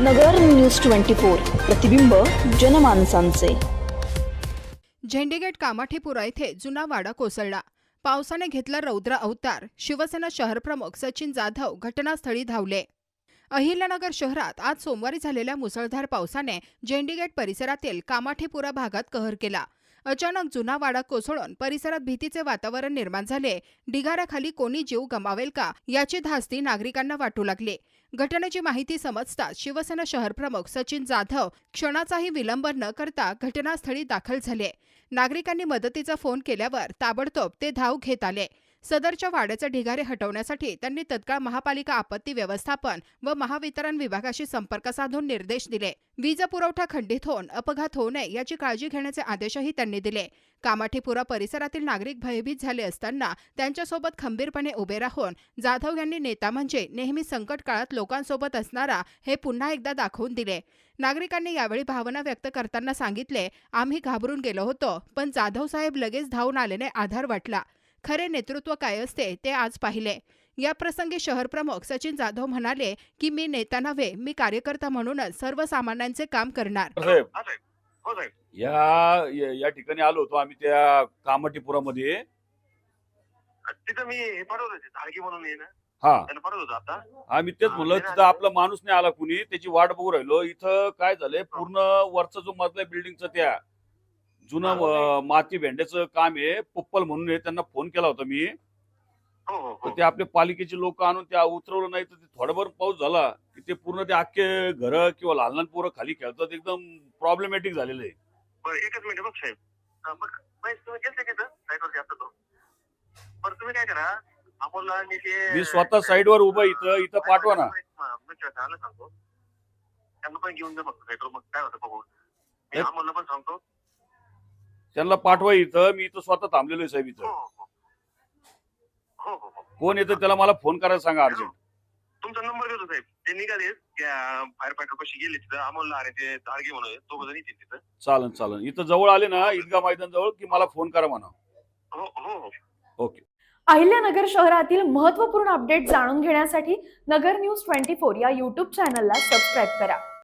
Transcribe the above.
नगर news twenty four प्रतिबिंब जनमानसांचे. झेंडेगेट कामाठीपुरा येथे जुना वाडा कोसळला. पावसाने घेतला रौद्र अवतार. शिवसेना शहरप्रमुख सचिन जाधव घटनास्थळी धावले. अहिल्यानगर शहरात आज सोमवारी झालेल्या मुसळधार पावसाने झेंडीगेट परिसरातील कामाठीपुरा भागात कहर केला. अचानक जुना वाडा कोसळून परिसरात भीतीचे वातावरण निर्माण झाले. ढिगाऱ्याखाली कोणी जीव गमावेल का? याची धास्ती नागरिकांना वाटू लागली. घटनेची माहिती समजताच शिवसेना शहरप्रमुख सचिन जाधव क्षणाचाही विलंब न करता घटनास्थळी दाखल झाले. नागरिकांनी मदतीचा फोन केल्यावर ताबडतोब ते धाव घेत आले. सदरच्या वाड्याचे ढिगारे हटवण्यासाठी त्यांनी तत्काळ महापालिका आपत्ती व्यवस्थापन व महावितरण विभागाशी संपर्क साधून निर्देश दिले. वीज पुरवठा खंडित होऊन अपघात होऊ नये याची काळजी घेण्याचे आदेशही त्यांनी दिले. कामाठीपुरा परिसरातील नागरिक भयभीत झाले असताना त्यांच्यासोबत खंबीरपणे उभे राहून जाधव यांनी नेता म्हणजे नेहमी संकट काळात लोकांसोबत असणारा हे पुन्हा एकदा दाखवून दिले. नागरिकांनी यावेळी भावना व्यक्त करताना सांगितले आम्ही घाबरून गेलो होतो पण जाधव साहेब लगेच धावून आल्याने आधार वाटला. खरे नेतृत्व काय असते ते आज पाहिले. या प्रसंगी शहरप्रमुख सचिन जाधव म्हणाले की मी नेता नव्हे मी कार्यकर्ता म्हणूनच सर्वसामान्यांचे काम करणार. साहेब हा साहेब. हो साहेब. या या- ठिकाणी आलो होतो आम्ही त्या कामाटीपुरामध्ये तिथं मी हे पाठवलं होते धाडगी म्हणून आहे ना. हा. त्याला पाठवत होतो आता. आम्ही तेच म्हणलं तिथं आपला माणूस नाही आला कुणी त्याची वाट बघू राहिलो. इथं काय झालंय पूर्ण वरचा जो मजला बिल्डिंगचं त्या. जुनं माती भेंड्याचं काम आहे. पुप्पल म्हणून त्यांना फोन केला होता मी. हो हो तर हो ते आपले पालिकेचे लोक आणून त्या उतरवलं नाही तर ते थोडाभर पाऊस झाला की ते पूर्ण ते अख्खे घर किंवा लहान लहान पोरं खाली खेळतात. एकदम प्रॉब्लेमॅटिक झालेलं आहे. बरं एकच मिनिट बघ साहेब. मग तुम्ही गेलते साईडवरती आता तो बरं तुम्ही काय करा अमोलला आणि ते मी स्वतः साईडवर उभा इथं. इथं पाठवा ना. मी सांगतो. त्यांना पण घेऊन जा साईडवर. मग काय होतं बघू. मी अमोलला पण सांगतो. त्यांना पाठवा इथं मी इथं स्वतः थांबलेलो आहे साहेब इथं. हो हो. हो कोण येतं त्याला मला फोन करायला सांगा अर्जंट. तुमचा नंबर देतो साहेब. ते निघाले त्या फायर फायटर कशी गेले तिथं. अमोलला आणि ते धाडगे म्हणून तो येतील तिथं. चालन चालन. इथं जवळ आले ना ईदगा मैदान जवळ की मला फोन करा म्हणा. हो हो हो. ओके. अहिल्यानगर शहरातील महत्त्वपूर्ण अपडेट जाणून घेण्यासाठी नगर न्यूज ट्वेंटी फोर या यूट्यूब चॅनलला सबस्क्राईब करा.